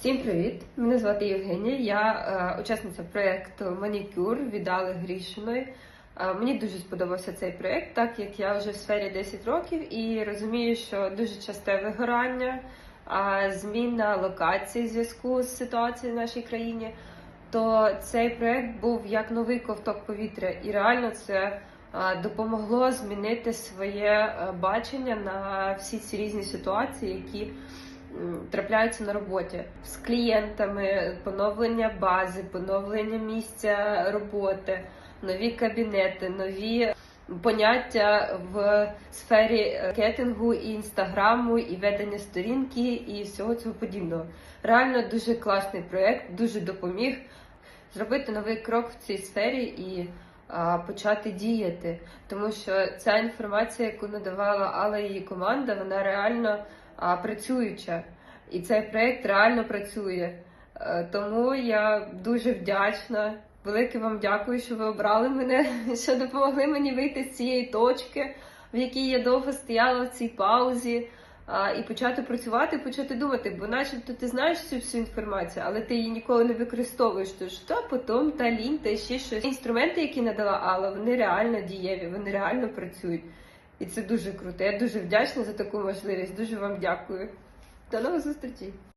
Всім привіт! Мене звати Євгенія. Я е, учасниця проєкту Манікюр від Алли Грішиної. Е, мені дуже сподобався цей проєкт, так як я вже в сфері 10 років і розумію, що дуже часте вигорання, е, зміна локації в зв'язку з ситуацією в нашій країні. То цей проєкт був як новий ковток повітря, і реально це е, допомогло змінити своє е, бачення на всі ці різні ситуації, які трапляються на роботі з клієнтами, поновлення бази, поновлення місця роботи, нові кабінети, нові поняття в сфері маркетингу і інстаграму, і ведення сторінки, і всього цього подібного. Реально дуже класний проєкт, дуже допоміг зробити новий крок в цій сфері і почати діяти. Тому що ця інформація, яку надавала Алла і її команда, вона реально а, працююча. І цей проєкт реально працює. Е, Тому я дуже вдячна. Велике вам дякую, що ви обрали мене, що допомогли мені вийти з цієї точки, в якій я довго стояла в цій паузі, і почати працювати, почати думати. Бо, начебто, ти знаєш цю всю інформацію, але ти її ніколи не використовуєш. Тож та потім та лінь, та ще щось. Інструменти, які надала Алла, вони реально дієві, вони реально працюють. І це дуже круто. Я дуже вдячна за таку можливість. Дуже вам дякую. До нових зустрічей!